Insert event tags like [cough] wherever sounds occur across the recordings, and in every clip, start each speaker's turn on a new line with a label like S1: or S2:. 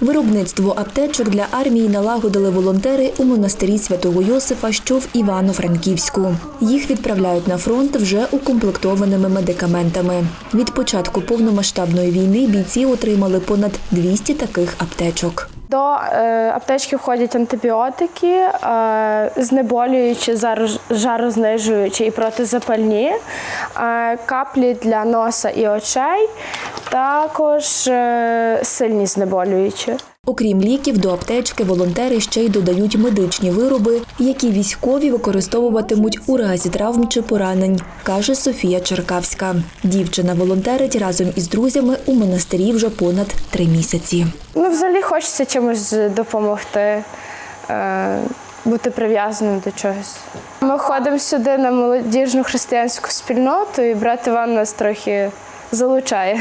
S1: Виробництво аптечок для армії налагодили волонтери у монастирі святого Йосифа, що в Івано-Франківську. Їх відправляють на фронт вже укомплектованими медикаментами. Від початку повномасштабної війни бійці отримали понад 200 таких аптечок.
S2: До е, аптечки входять антибіотики, е, знеболюючі, жарознижуючі і протизапальні, е, каплі для носа і очей, також е, сильні знеболюючі.
S1: Окрім ліків, до аптечки волонтери ще й додають медичні вироби, які військові використовуватимуть у разі травм чи поранень, каже Софія Черкавська. Дівчина волонтерить разом із друзями у монастирі вже понад три місяці.
S2: Ну, взагалі хочеться чимось допомогти, е, бути прив'язаним до чогось. Ми ходимо сюди на молодіжну християнську спільноту, і брат Іван нас трохи залучає.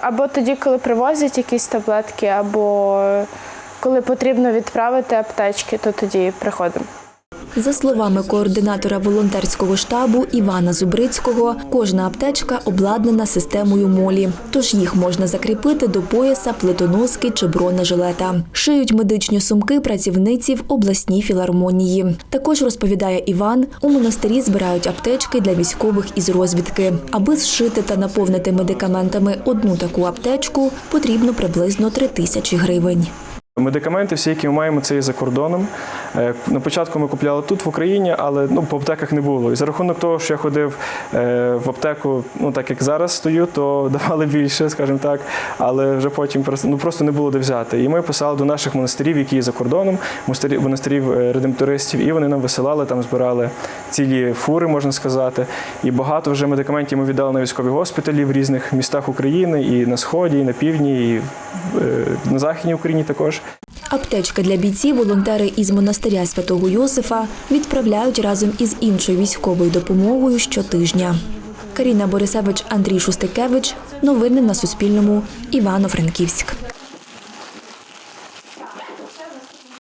S2: Або тоді, коли привозять якісь таблетки, або коли потрібно відправити аптечки, то тоді приходимо.
S1: За словами координатора волонтерського штабу Івана Зубрицького, кожна аптечка обладнана системою молі, тож їх можна закріпити до пояса, плитоноски чи бронежилета. Шиють медичні сумки працівниці в обласній філармонії. Також розповідає Іван, у монастирі збирають аптечки для військових із розвідки. Аби зшити та наповнити медикаментами одну таку аптечку, потрібно приблизно три тисячі гривень.
S3: Медикаменти, всі, які ми маємо, це є за кордоном. Е, На початку ми купляли тут в Україні, але ну, по аптеках не було. І за рахунок того, що я ходив е, в аптеку, ну так як зараз стою, то [laughs] давали більше, скажімо так, але вже потім ну, просто не було де взяти. І ми писали до наших монастирів, які є за кордоном, монастирів, е, редемптористів, і вони нам висилали, там збирали цілі фури, можна сказати. І багато вже медикаментів ми віддали на військові госпіталі в різних містах України, і на сході, і на півдні, і на західній Україні також.
S1: Аптечка для бійців волонтери із монастиря святого Йосифа відправляють разом із іншою військовою допомогою щотижня. Каріна Борисевич, Андрій Шустикевич. Новини на Суспільному. Івано-Франківськ.